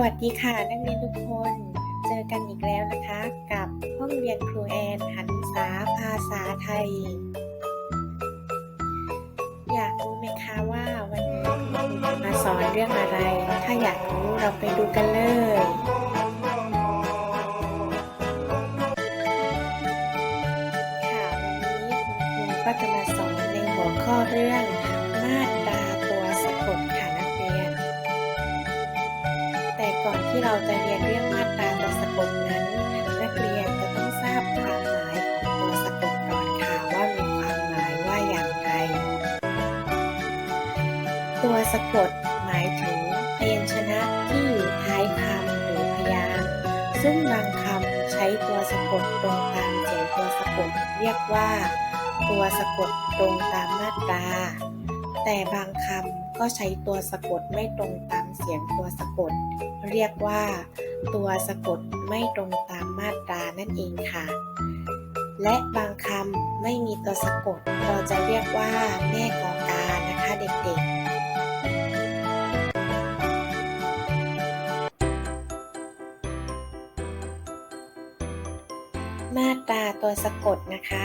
วัสดีค่ะนักเรียนทุกคน เจอกันอีกแล้วนะคะ กับห้องเรียนครูแอนหันษาภาษาไทย อยากรู้ไหมคะว่าวันนี้มาสอนเรื่องอะไร ถ้าอยากรู้เราไปดูกันเลยค่ะวันนี้คุณครูก็จะมาสอนในหัวข้อเรื่อง ที่เราจะเรียนเรื่องมาตราตัวสะกดนั้น นักเรียนจะต้องทราบความหมายของตัวสะกดก่อนค่ะว่ามีความหมายว่าอย่างไร ตัวสะกดหมายถึงพยัญชนะที่อยู่ท้ายคำหรือพยางค์ซึ่งบางคำใช้ตัวสะกดตรงตามเสียงตัวสะกดเรียกว่า ตัวสะกดตรงตามมาตราแต่บางคำก็ใช้ตัวสะกดไม่ตรงตามเสียงตัวสะกด เรียกว่า ตัวสะกดไม่ตรงตามมาตรานั่นเองค่ะ และบางคำไม่มีตัวสะกด เราจะเรียกว่าแม่กอกานะคะเด็กๆมาตราตัวสะกดนะคะ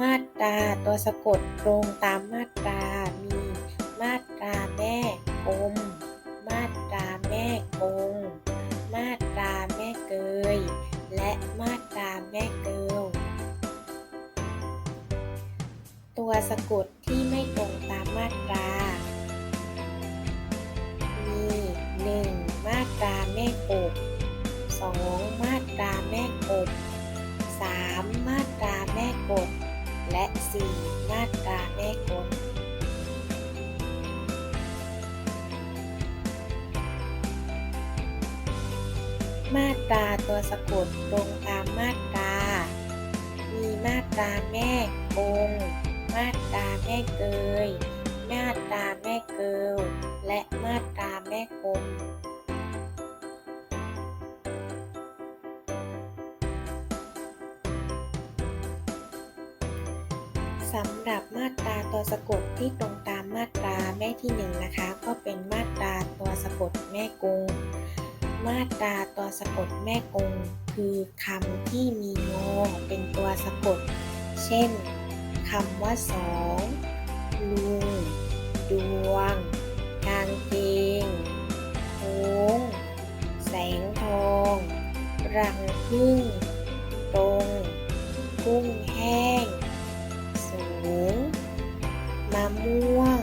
มาตราตัวสะกดตรงตามมาตรามีมา ตัวสะกดที่ไม่ตรงตามมาตรา มี 1. มาตราแม่กบ 2. มาตราแม่กบ 3. มาตราแม่กดและ 4. มาตราแม่กลมาตราตัวสะกดตรงตามมาตรา มีมาตราแม่กง มาตราแม่เกย มาตราแม่เกลและมาตราแม่กลมสำหรับมาตราตัวสะกดที่ตรงตามมาตราแม่ที่หนึ่งนะคะ ก็เป็นมาตราตัวสะกดแม่กง มาตราตัวสะกดแม่กง คือคำที่มีงอเป็นตัวสะกด เช่น คำว่าสองลุง ดวง กางเกงโค้งแสงทอง รังพึ่ง ตรงกุ้งแห้ง สูง มะม่วง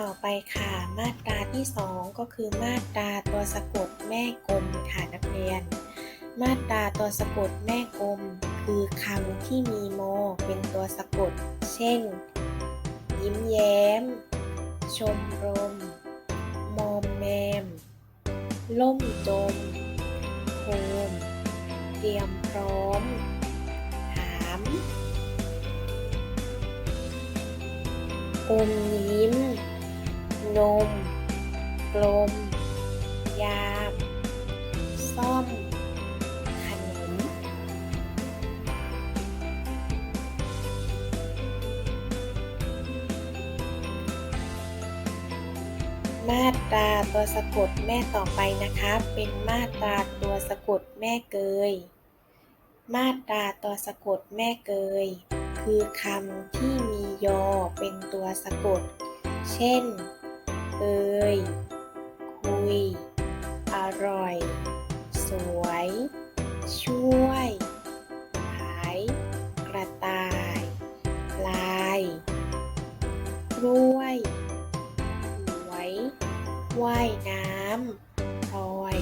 ต่อไปค่ะ มาตราที่ 2 ก็คือมาตราตัวสะกดแม่กลมค่ะนักเรียน มาตราตัวสะกดแม่กลม คือคำที่มีโมเป็นตัวสะกด เช่น ยิ้มแย้ม ชมรม มอมแมม ล่มจมโคมเตรียมพร้อม ถามอมยิ้ม นม กลม ยาม ซ่อม ขนม มาตราตัวสะกดแม่ต่อไปนะคะ เป็นมาตราตัวสะกดแม่เกย มาตราตัวสะกดแม่เกย คือคำที่มียอเป็นตัวสะกด เช่น เอยคุย อร่อย สวย ช่วยหาย กระต่าย ลาย กล้วยหวยว่ายน้ำลอย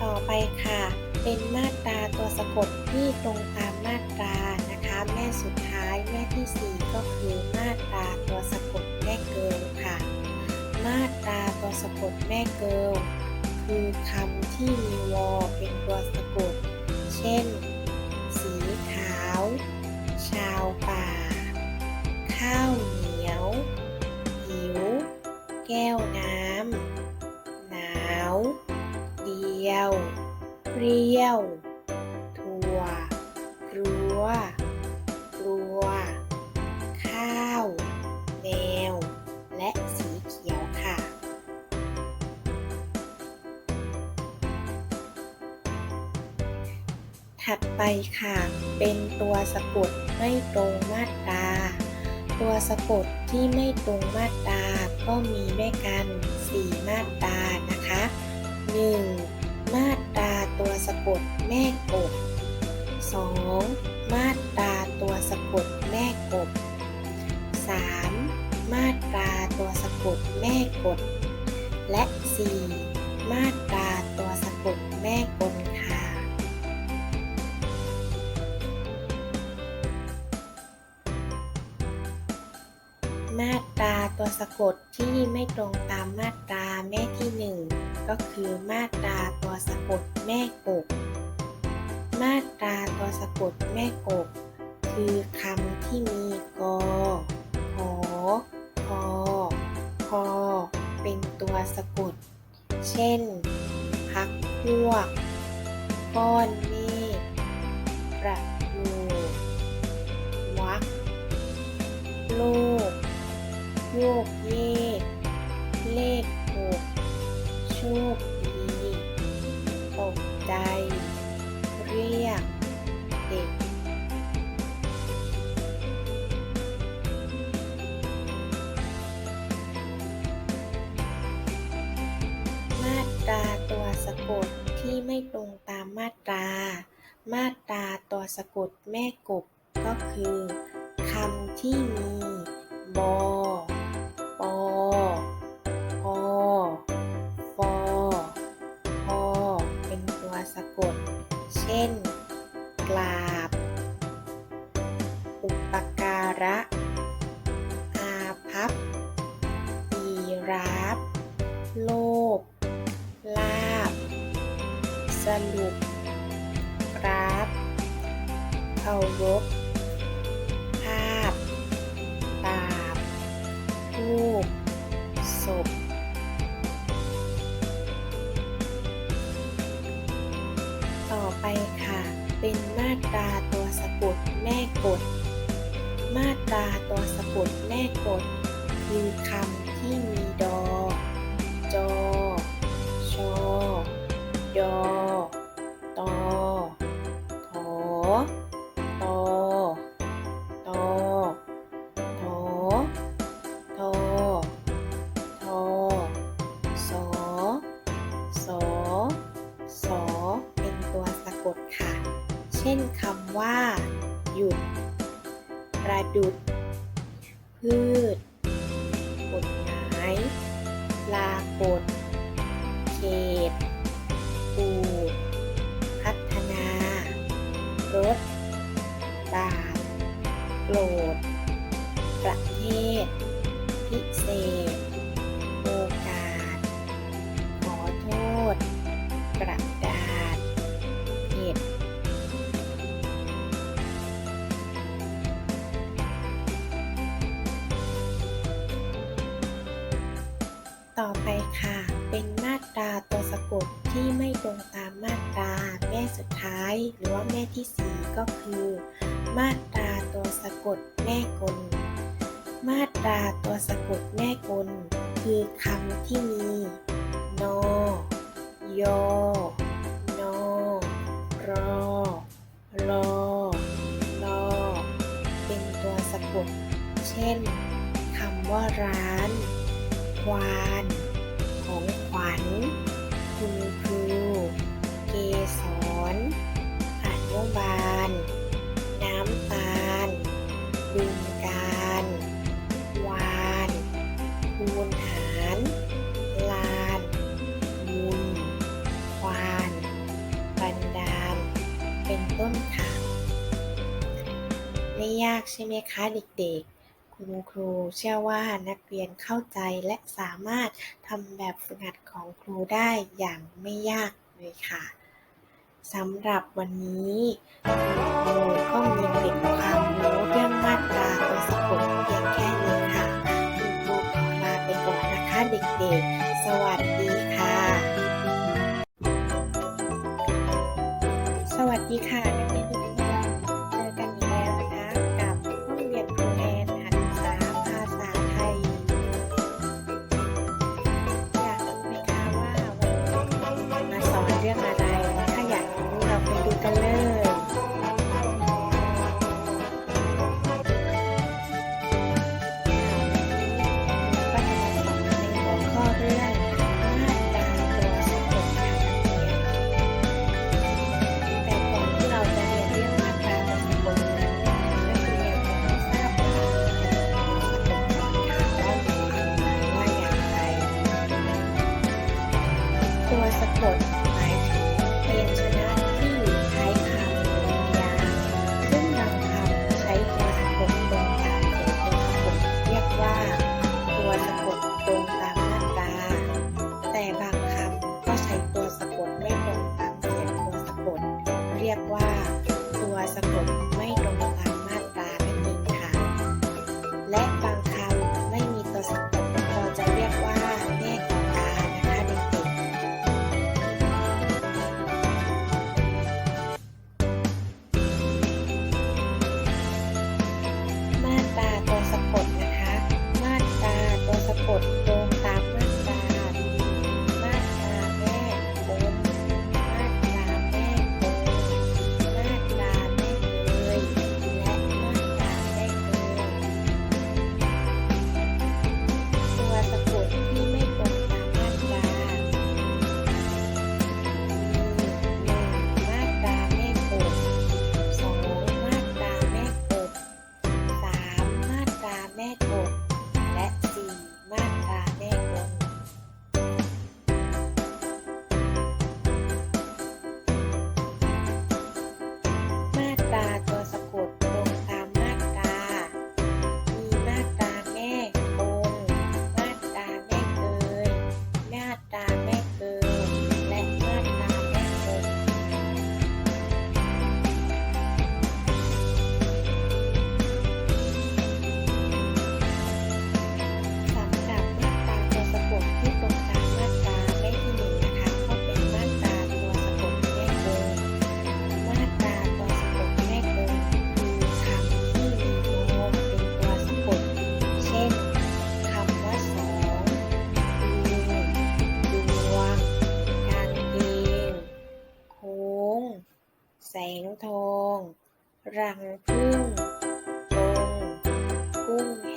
ต่อไปค่ะ เป็นมาตราตัวสะกดที่ตรงตามมาตรา แม่สุดท้ายแม่ที่ 4 ก็คือมาตราตัวสะกดแม่เกิลค่ะ มาตราตัวสะกดแม่เกิลคือคำที่มีวอเป็นตัวสะกด เช่น สีขาว ชาวป่า ข้าวเหนียว หิว แก้วน้ำ หนาว เดียว เปรี้ยว ไปค่ะ เป็นตัวสะกดไม่ตรงมาตรา ตัวสะกดที่ไม่ตรงมาตราก็มีด้วยกัน 4 มาตรานะคะ 1. มาตราตัวสะกดแม่กบ 2. มาตราตัวสะกดแม่กบ 3. มาตราตัวสะกดแม่กด และ 4. สะกด เช่น พักพวก ก้อนเมฆประโยควักโลก โยกเยก เลขหกโชคดีตกใจ เรียกะกดที่ไม่ตรงตามมาตรา มาตราตัวสะกดแม่กบก็คือคำที่มีบอารพ ภาพตาบรูปศพต่อไปค่ะ เป็นมาตราตัวสะกดแม่กด มาตราตัวสะกดแม่กด คือคำที่มีดอ จอ ชอดอ ประดุด พืชกฎหมายลากฎ ต่อไปค่ะ เป็นมาตราตัวสะกดที่ไม่ตรงตามมาตราแม่สุดท้าย หรือว่าแม่ที่สี่ก็คือ มาตราตัวสะกดแม่กล มาตราตัวสะกดแม่กล คือคำที่มี นอยอนอรอรอลอเป็นตัวสะกด เช่นคำว่าร้าน ควาน ของขวัญ คุณครู เกสรอนุบาล น้ำตาลบึงการ วานคูณหาร ลานมูลควาน บันดาล เป็นต้นค่ะ ไม่ยากใช่ไหมคะเด็กๆ คุณครูเชื่อว่านักเรียนเข้าใจและสามารถทำแบบฝึกหัดของครูได้อย่างไม่ยากเลยค่ะสำหรับวันนี้ครูก็มีเกร็ดความรู้เรื่องมาตราตัวสะกดเพียงแค่นี้ค่ะคุณครูขอลาไปก่อนนะคะเด็กๆ สวัสดีค่ะ สวัสดีค่ะ รังผึ้งตรงกุ้ง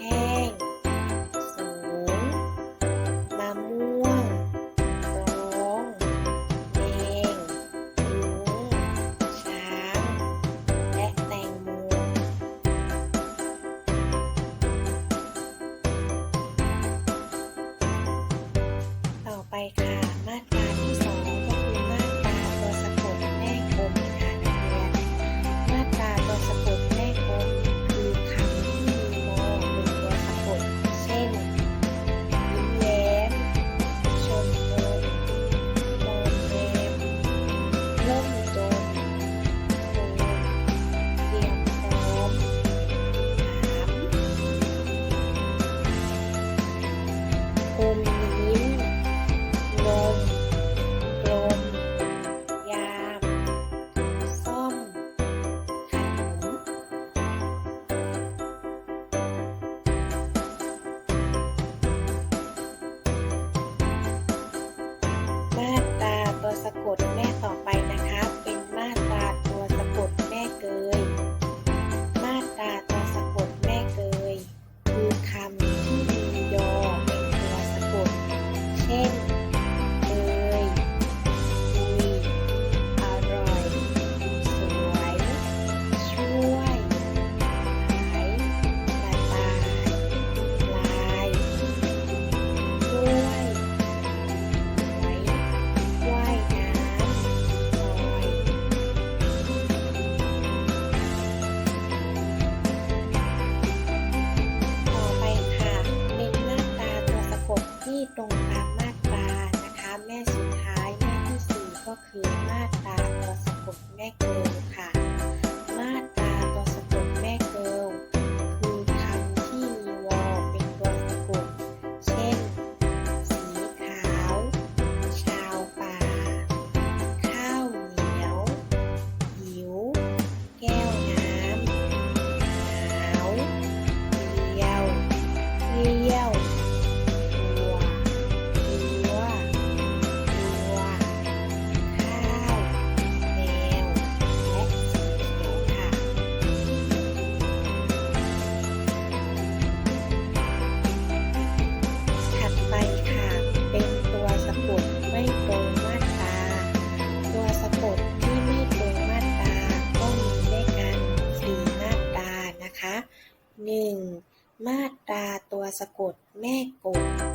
สะกดแม่กบ